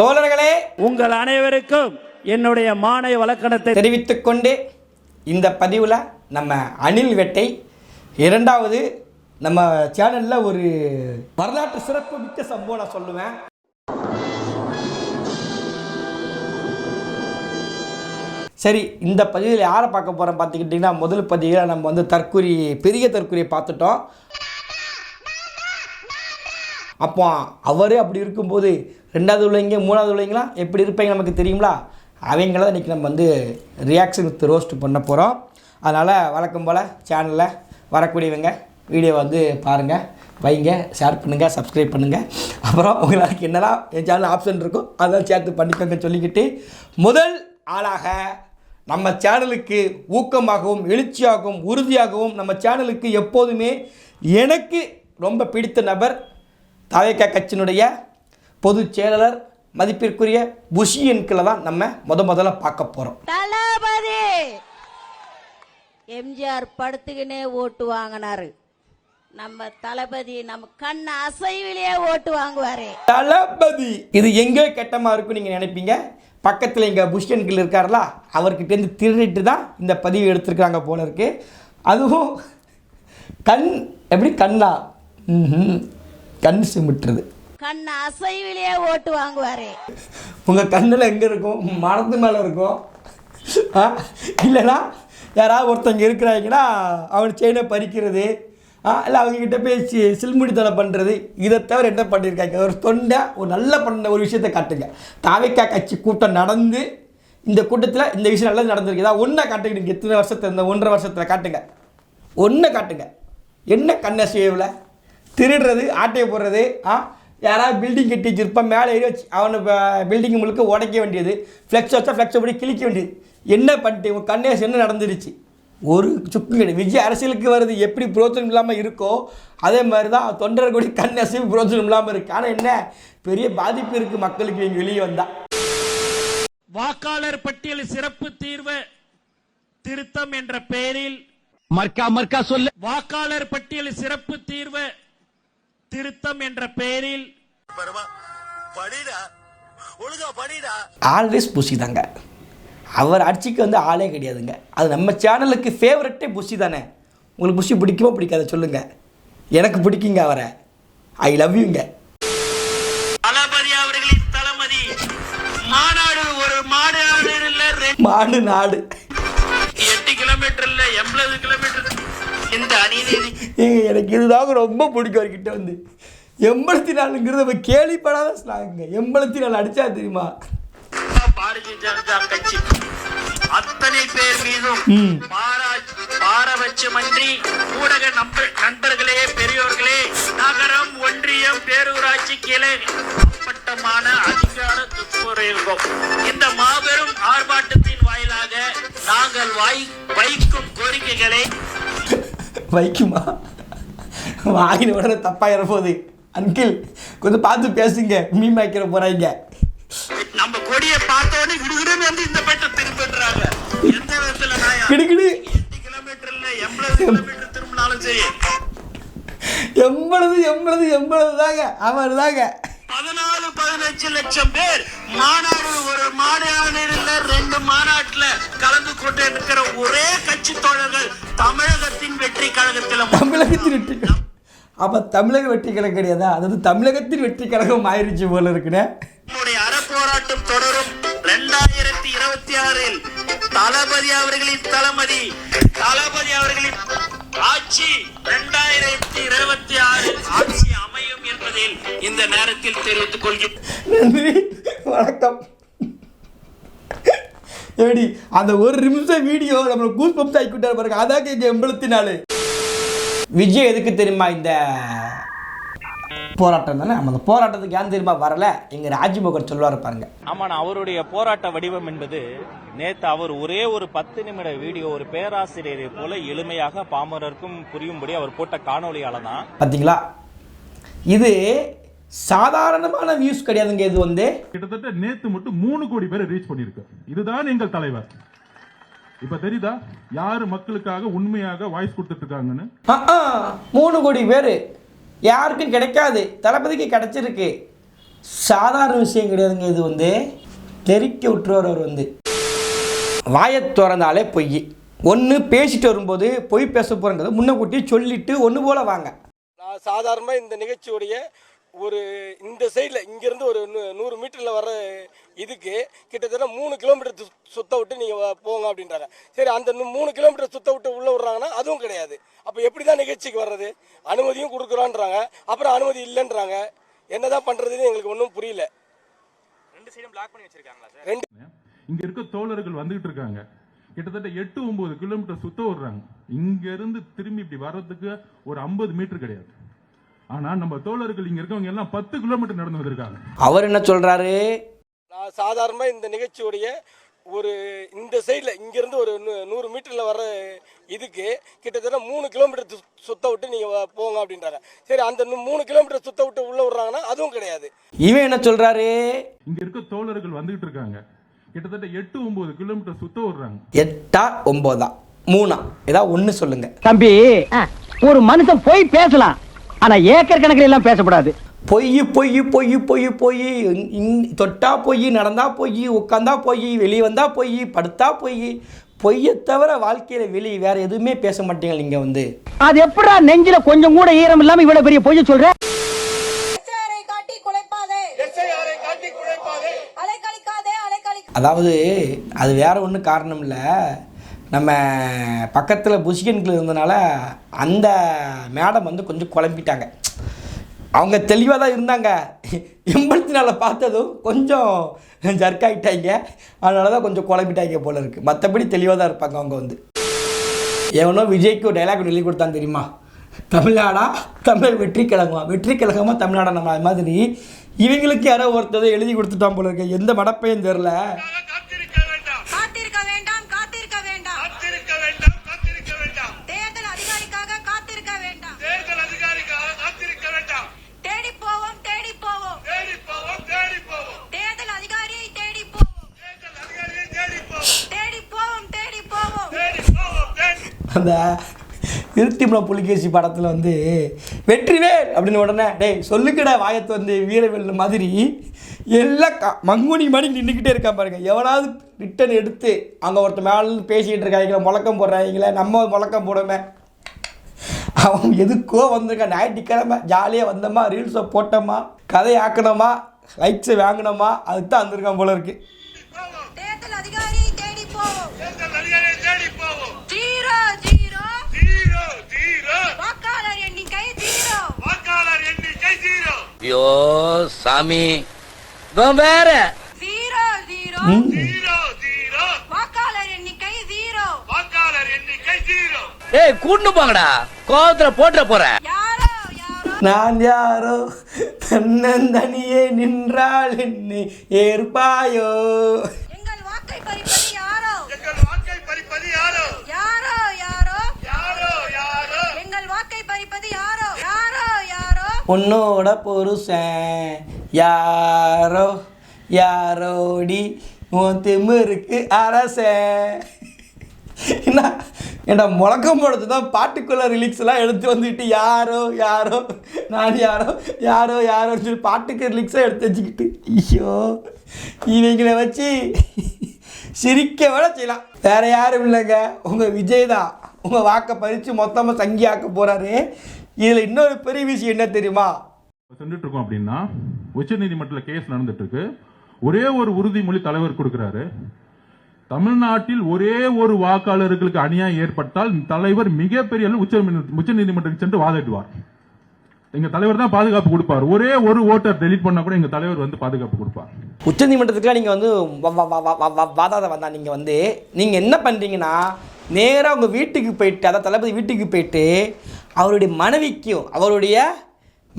தோழர்களே உங்கள் அனைவருக்கும் என்னுடைய மானை வழக்கணத்தை தெரிவித்துக் கொண்டு இந்த பதிவில் நம்ம அணில் வெட்டை இரண்டாவது நம்ம சேனலில் ஒரு வரலாற்று சிறப்பு மிக்க சம்பவம் நான் சொல்லுவேன். சரி இந்த பதிவில் யாரை பார்க்க போகிறோம் பார்த்துக்கிட்டிங்கன்னா முதல் பதிவில் நம்ம வந்து தற்குறி பெரிய தற்குறியை பார்த்துட்டோம். அப்போ அவர் அப்படி இருக்கும்போது ரெண்டாவது உள்ளவங்க மூணாவது உள்ளவங்களாம் எப்படி இருப்பீங்க நமக்கு தெரியுங்களா? அவங்கள தான் இன்றைக்கி நம்ம வந்து ரியாக்ஷன் வித் ரோஸ்ட் பண்ண போகிறோம் அதனால் வழக்கம் போல் சேனலில் வரக்கூடியவங்க வீடியோ வந்து பாருங்கள் வைங்க ஷேர் பண்ணுங்கள் சப்ஸ்கிரைப் பண்ணுங்கள் அப்புறம் உங்களுக்கு என்னெல்லாம் என் சேனல் ஆப்ஷன் இருக்கோ அதெல்லாம் சேர்த்து பண்ணிக்கோங்க சொல்லிக்கிட்டு முதல் ஆளாக நம்ம சேனலுக்கு ஊக்கமாகவும் எழுச்சியாகவும் உறுதியாகவும் நம்ம சேனலுக்கு எப்போதுமே எனக்கு ரொம்ப பிடித்த நபர் தாவேக்கா கட்சியினுடைய பொதுச் செயலாளர் மதிப்பிற்குரிய புஷி என்கில் தான் நம்ம முத முதல்ல பார்க்க போகிறோம் தளபதி! எம்ஜிஆர் படுத்துக்கினே ஓட்டு வாங்கினாரு. நம்ம தளபதி நம்ம கண் அசைவிலேயே ஓட்டு வாங்குவாரு. தளபதி! இது எங்கே கெட்டமாக இருக்கும் நீங்கள் நினைப்பீங்க. பக்கத்தில் எங்கள் புஷ் என்கில் இருக்கார்ல அவர்கிட்டேருந்து திருடிட்டு தான் இந்த பதிவு எடுத்திருக்காங்க போல இருக்கு. அதுவும் கண் எப்படி? கண்ணா. கண் சிமிட்டுறது. கண் அசைவிலேயே ஓட்டு வாங்குவாரு. உங்கள் கண்ணில் எங்கே இருக்கும்? மரத்து மேலே இருக்கும். ஆ? இல்லைன்னா யாராவது ஒருத்தங்க இருக்கிறாங்கன்னா அவன் செயினை பறிக்கிறது. இல்லை அவங்கக்கிட்ட போய் சி சில்முடித்தனம் பண்ணுறது இதை தவிர என்ன பண்ணியிருக்காங்க ஒரு தொண்டை ஒரு நல்ல பண்ண ஒரு விஷயத்தை காட்டுங்க. தாவைக்கா கட்சி கூட்டம் நடந்து இந்த கூட்டத்தில் இந்த விஷயம் நல்லது நடந்திருக்கு. ஏதாவது ஒன்றை காட்டுங்க. நீங்கள் எத்தனை வருஷத்துல இந்த ஒன்றரை வருஷத்தில் காட்டுங்க. ஒன்றை காட்டுங்க. என்ன கண்ணசேவில்? திருடுறது ஆட்டையை போடுறது ஆ? யாராவது பில்டிங் கட்டி வச்சிருப்பான் மேலே ஏறி வச்சு அவனை பில்டிங் முழுக்க உடைக்க வேண்டியது. ஃப்ளெக்ஸ் வச்சா ஃப்ளெக்ஸை படி கிழிக்க வேண்டியது. என்ன பண்ணிட்டு உன் கண்ணேஸ் என்ன நடந்துருச்சு? ஒரு சுக்கு கிடையாது விஜய் அரசியலுக்கு வருது. எப்படி புரோஜனம் இல்லாமல் இருக்கோ அதே மாதிரி தான் தொண்டர் கூட கண் அசைவு புரோஜனம் இல்லாமல் இருக்குது ஆனால் என்ன? பெரிய பாதிப்பு இருக்குது மக்களுக்கு. இங்கே வெளியே வந்தால் வாக்காளர் பட்டியல் சிறப்பு தீர்வு திருத்தம் என்ற பெயரில் மர்க்கா மர்க்கா சொல்லு. வாக்காளர் பட்டியல் சிறப்பு தீர்வு திருத்தம் என்ற பெயரில் ஆல்வேஸ் புஷி தாங்க. அவர் ஆட்சிக்கு வந்து ஆளே கிடையாதுங்க. அது நம்ம சேனலுக்கு ஃபேவரட்டே புஷி தானே. உங்களுக்கு புஷி பிடிக்குமோ பிடிக்காத சொல்லுங்கள் எனக்கு பிடிக்குங்க அவரை. ஐ லவ் யூங்க தளபதி அவர்களின் தளபதி. மாநாடு ஒரு மாநாடு இல்ல ரெண்டு. மாடு நாடு. எட்டு கிலோமீட்டர் இல்ல எண்பது கிலோமீட்டர் அநீதி? ஏங்க எனக்கு இதுதாங்க ரொம்ப பிடிக்கும் அவர்கிட்ட வந்து. எண்பத்தி நாலுங்கிறது நம்ம கேள்விப்படாத ஸ்லாங்க எண்பத்தி நாலு அடிச்சா தெரியுமா? பாரதிய ஜனதா கட்சி அத்தனை பேர் மீதும் பாரா- பாரபட்சமன்றி ஊடக நண்பர்களே பெரியோர்களே நகரம் ஒன்றியம் பேரூராட்சி கிளை அப்பட்டமான அதிகார துப்புரையும் இந்த மாபெரும் ஆர்ப்பாட்டத்தின் வாயிலாக நாங்கள் வாய் வைக்கும் கோரிக்கைகளை வைக்குமா? வாங்கின உடனே தப்பாயிர போகுது அன்கிள் கொஞ்சம் பார்த்து பேசுங்க. மீன் வைக்கிற போகிறாங்க நம்ம கொடியை பார்த்தோன்னே விடுவிடுன்னு வந்து இந்த பேட்டை திரும்பிடுறாங்க எந்த விதத்துல நான் கிடுகிடு எட்டு கிலோமீட்டர்ல எண்பது கிலோமீட்டர் திரும்பினாலும் சரி. எண்பது எண்பது எண்பது தாங்க அவர் தாங்க பதினஞ்சு லட்சம் பேர் மாநாடு ஒரு மாநாடுல ரெண்டு மாநாட்டுல கலந்து கொண்டு இருக்கிற ஒரே கட்சி தோழர்கள் தமிழகத்தின் வெற்றி கழகத்துல தமிழகத்தின் வெற்றி அப்போ தமிழக வெற்றி கழகம் கிடையாதா? அதாவது தமிழகத்தின் வெற்றி கழகம் ஆயிருச்சு போல இருக்குண்ணே. நம்முடைய அறப்போராட்டம் தொடரும் ரெண்டாயிரத்தி இருபத்தி ஆறில். தளபதி அவர்களின் தளபதி தளபதி அவர்களின் ஆட்சி ரெண்டாயிரத்தி இருபத்தி ஆறில் ஆட்சி அமையும் என்பதில் இந்த நேரத்தில் தெரிவித்துக் கொள்கிறேன். நன்றி வணக்கம். எப்படி அந்த ஒரு நிமிஷம் வீடியோ நம்மளை கூஸ் பம்ஸ் ஆக்கிவிட்டார் பாருங்க. அதாங்க இங்கே எண்பத்தி நாலு விஜய் எதுக்கு தெரியுமா இந்த போராட்டம் தானே? நம்ம அந்த போராட்டத்துக்கு ஏன் தெரியுமா வரல? எங்கள் ராஜ்மோகன் சொல்லுவார் பாருங்க. ஆமாண்ணா அவருடைய போராட்ட வடிவம் என்பது நேத்து அவர் ஒரே ஒரு பத்து நிமிட வீடியோ ஒரு பேராசிரியரை போல எளிமையாக பாமரருக்கும் புரியும்படி அவர் போட்ட காணொளியால தான். பார்த்தீங்களா இது சாதாரணமான வியூஸ் கிடையாதுங்க இது வந்து. கிட்டத்தட்ட நேத்து மட்டும் மூணு கோடி பேரை ரீச் பண்ணிருக்கு இதுதான் எங்கள் தலைவர். இப்ப தெரியுதா? யாரு மக்களுக்காக உண்மையாக வாய்ஸ் கொடுத்துட்டு இருக்காங்கன்னு ஆ, ஆ, மூணு கோடி பேர். யாருக்கும் கிடைக்காது. தளபதிக்கு கிடைச்சிருக்கு. சாதாரண விஷயம் கிடையாதுங்க இது வந்து. தெறிக்க விட்டுருவார் அவர் வந்து. வாயை திறந்தாலே பொய். ஒன்று பேசிட்டு வரும்போது பொய் பேச போகிறங்கிறத முன்னக்கூட்டி சொல்லிட்டு ஒன்று போல வாங்க. சாதாரணமாக இந்த நிகழ்ச்சியுடைய ஒரு இந்த சைடில் இங்கேருந்து ஒரு நூ- நூறு மீட்டரில் வர இதுக்கு கிட்டத்தட்ட மூணு கிலோமீட்டர் சுத்த விட்டு நீங்கள் போங்க அப்படின்றாங்க. சரி அந்த மூணு கிலோமீட்டர் சுத்த விட்டு உள்ளே விட்றாங்கன்னா அதுவும் கிடையாது. அப்போ எப்படி தான் நிகழ்ச்சிக்கு வர்றது? அனுமதியும் கொடுக்குறோன்றாங்க. அப்புறம் அனுமதி இல்லைன்றாங்க. என்னதான் பண்ணுறதுன்னு எங்களுக்கு ஒன்றும் புரியல. ரெண்டு சைடும் பிளாக் பண்ணி வச்சிருக்காங்களா சார்? ரெண்டு இங்க இருக்க தோழர்கள் வந்துகிட்டு இருக்காங்க. கிட்டத்தட்ட எட்டு ஒன்பது கிலோமீட்டர் சுத்த விடுறாங்க. இங்க இருந்து திரும்பி இப்படி வர்றதுக்கு ஒரு ஐம்பது மீட்டர் கிடையாது. ஆனா நம்ம தோழர்கள் இங்க இருக்கவங்க எல்லாம் பத்து கிலோமீட்டர் நடந்து வந்திருக்காங்க. அவர் என்ன சொல்கிறாரு நான் சாதாரணமாக இந்த நிகழ்ச்சியுடைய ஒரு இந்த சைடில் இங்கேருந்து ஒரு நூ- நூறு மீட்டரில் வர இதுக்கு கிட்டத்தட்ட மூணு கிலோமீட்டர் சு- சுத்த விட்டு நீங்கள் போங்க அப்படின்றாங்க சரி அந்த நு- மூணு கிலோமீட்டர் சுத்த விட்டு உள்ளே விட்றாங்கன்னா அதுவும் கிடையாது. இவன் என்ன சொல்கிறாரு இங்க இருக்க தோழர்கள் வந்துகிட்டு இருக்காங்க. கிட்டத்தட்ட எட்டு ஒன்பது கிலோமீட்டர் சுத்த விடுறாங்க. எட்டா ஒம்போதா மூணா? ஏதாவது ஒன்று சொல்லுங்கள் தம்பி ஒரு மனுஷன் போய் பேசலாம். ஆனா ஏக்கர் கணக்கில் எல்லாம் பேசக்கூடாது பொய் பொய் பொய் பொய் பொய் தொட்டா பொய் நடந்தா பொய் உட்காந்தா பொய் வெளியே வந்தா பொய் படுத்தா பொய் பொய்யை தவிர வாழ்க்கையில் வெளியே வேற எதுவுமே பேச மாட்டீங்க நீங்கள் வந்து. அது எப்படா நெஞ்சில கொஞ்சம் கூட ஈரம் இல்லாம இவ்வளவு பெரிய பொய்ய சொல்ற? அதாவது அது வேற ஒன்றும் காரணம் இல்லை. நம்ம பக்கத்தில் புஷிகன்கள் இருந்தனால அந்த மேடம் வந்து கொஞ்சம் குழம்பிட்டாங்க. அவங்க தெளிவாக தான் இருந்தாங்க. எண்பத்தி நாலில் பார்த்ததும் கொஞ்சம் ஜர்க் ஆகிட்டாங்க அதனால தான் கொஞ்சம் குழம்பிட்டாங்க போல இருக்குது மற்றபடி தெளிவாக தான் இருப்பாங்க அவங்க வந்து. எவனோ விஜய்க்கு ஒரு டைலாக் எழுதி கொடுத்தான் தெரியுமா? தமிழ்நாடா? தமிழ் வெற்றி கழகமா? வெற்றி கழகமாக தமிழ்நாடா? நம்ம அது மாதிரி இவங்களுக்கு யாரோ ஒருத்ததை எழுதி கொடுத்துட்டான் போல இருக்கு. எந்த மடப்பையும் தெரில அந்த இருத்திமுலம் புலிகேசி படத்தில் வந்து வெற்றிவேல் அப்படின்னு உடனே டேய் சொல்லுக்கடா வாயத்து வந்து வீரவேல் மாதிரி எல்லாம் க மங்குனி மணி நின்றுக்கிட்டே இருக்கான் பாருங்கள் எவனாவது ரிட்டன் எடுத்து அங்கே ஒருத்தர் மேலே பேசிக்கிட்டு இருக்காங்க முழக்கம் போடுறாங்களே நம்ம முழக்கம் போடுமே. அவன் எதுக்கோ வந்திருக்கான். ஞாயிற்றுக்கிழமை ஜாலியாக வந்தோமா ரீல்ஸை போட்டோமா கதை ஆக்கணுமா லைக்ஸை வாங்கினோமா அதுக்கு தான் வந்திருக்கான் போல இருக்குது ஐயோ சாமி. வேற. ஏய் கூட்டு போங்கடா. கோவத்துல போட்டுற போறேன் யாரோ நான் யாரோ? தன்னந்தனியே நின்றால் என்னை ஏற்பாயோ எங்கள் வாக்கை பறிப்பது யாரோ எங்கள் வாக்கை பறிப்பது யாரோ யாரோ யாரோ யாரோ யாரோ எங்கள் வாக்கை பறிப்பது யாரோ யாரோ யாரோ உன்னோட புருஷன். யாரோ யாரோடி? உன் திமிருக்கு அரசன் என்ன? ஏன்டா முழக்கம் போடுறது தான் பாட்டுக்குள்ள ரிலீக்ஸ்லாம் எடுத்து வந்துட்டு யாரோ யாரோ நான் யாரோ யாரோ யாரோன்னு சொல்லி பாட்டுக்கு ரிலீக்ஸாக எடுத்து வச்சுக்கிட்டு. ஐயோ இவங்களை வச்சு சிரிக்க விட செய்யலாம். வேற யாரும் இல்லைங்க. உங்கள் விஜய் தான். உங்கள் வாக்கை பறித்து மொத்தமாக சங்கியாக்க போகிறாரு இதில் இன்னொரு பெரிய விஷயம் என்ன தெரியுமா? சென்றுட்டு இருக்கோம் அப்படின்னா உச்ச நீதிமன்றத்தில் கேஸ் நடந்துட்டு இருக்கு ஒரே ஒரு உறுதிமொழி தலைவர் கொடுக்கிறாரு. தமிழ்நாட்டில் ஒரே ஒரு வாக்காளர்களுக்கு அநியாயம் ஏற்பட்டால் தலைவர் மிகப்பெரிய உச்ச உச்ச நீதிமன்றத்துக்கு சென்று வாதிடுவார். எங்க தலைவர் தான் பாதுகாப்பு கொடுப்பார். ஒரே ஒரு ஓட்டர் டெலிட் பண்ணா கூட எங்க தலைவர் வந்து பாதுகாப்பு கொடுப்பார். உச்சநீதிமன்றத்துக்குலாம் நீங்கள் வந்து வ- வ- வ- வ- வ- வாதாத வந்தா நீங்கள் வந்து நீங்கள் என்ன பண்ணுறீங்கன்னா நேராக உங்கள் வீட்டுக்கு போயிட்டு அதாவது தளபதி வீட்டுக்கு போயிட்டு அவருடைய மனைவிக்கும் அவருடைய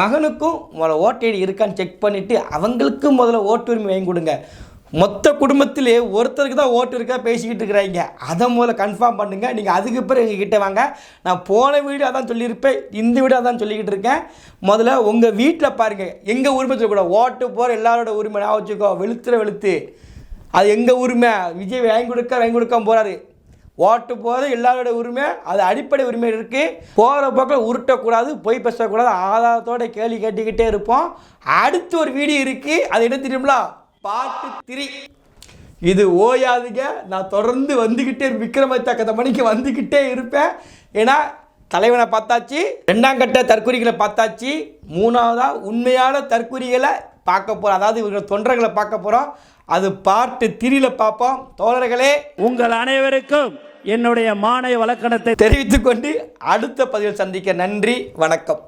மகனுக்கும் முதல்ல ஓட்டு ஐடி இருக்கான்னு செக் பண்ணிவிட்டு அவங்களுக்கும் முதல்ல ஓட்டுரிமை வாங்கி கொடுங்க. மொத்த குடும்பத்திலே ஒருத்தருக்கு தான் ஓட்டு இருக்கா பேசிக்கிட்டு இருக்கிறாங்க. அதை முதல்ல கன்ஃபார்ம் பண்ணுங்கள் நீங்கள் அதுக்கு பிறகு எங்ககிட்ட வாங்க. நான் போன வீடு அதான் சொல்லியிருப்பேன். இந்த வீடு அதான் சொல்லிக்கிட்டு இருக்கேன். முதல்ல உங்கள் வீட்டில் பாருங்கள் எங்கள் உரிமை சொல்லக்கூட ஓட்டு போகிற எல்லாரோட உரிமை நான் வச்சுக்கோ. வெளுத்துற வெளுத்து. அது எங்கள் உரிமை? விஜய் வாங்கி கொடுக்க வாங்கி கொடுக்காம போகிறாரு ஓட்டு போது எல்லாரோட உரிமை அது அடிப்படை உரிமை இருக்குது போகிற போக்கில் உருட்டக்கூடாது பொய் பேசக்கூடாது ஆதாரத்தோட கேள்வி கேட்டுக்கிட்டே இருப்போம். அடுத்து ஒரு வீடியோ இருக்குது அது என்ன தெரியுங்களா பாட்டு திரி. இது ஓயாதுங்க. நான் தொடர்ந்து வந்துக்கிட்டே விக்ரமத்தக்கத்த மணிக்கு வந்துக்கிட்டே இருப்பேன். ஏன்னா தலைவனை பார்த்தாச்சு ரெண்டாம் கட்ட தற்கொலைகளை பார்த்தாச்சு. மூணாவதாக உண்மையான தற்கொலைகளை பார்க்க போகிறோம் அதாவது இவர்கள் தொண்டர்களை பார்க்க போகிறோம் அது பாட்டு திரியில பார்ப்போம் தோழர்களே உங்கள் அனைவருக்கும் என்னுடைய மானை வழக்கணத்தை தெரிவித்துக்கொண்டு அடுத்த பதிவில் சந்திக்க நன்றி வணக்கம்.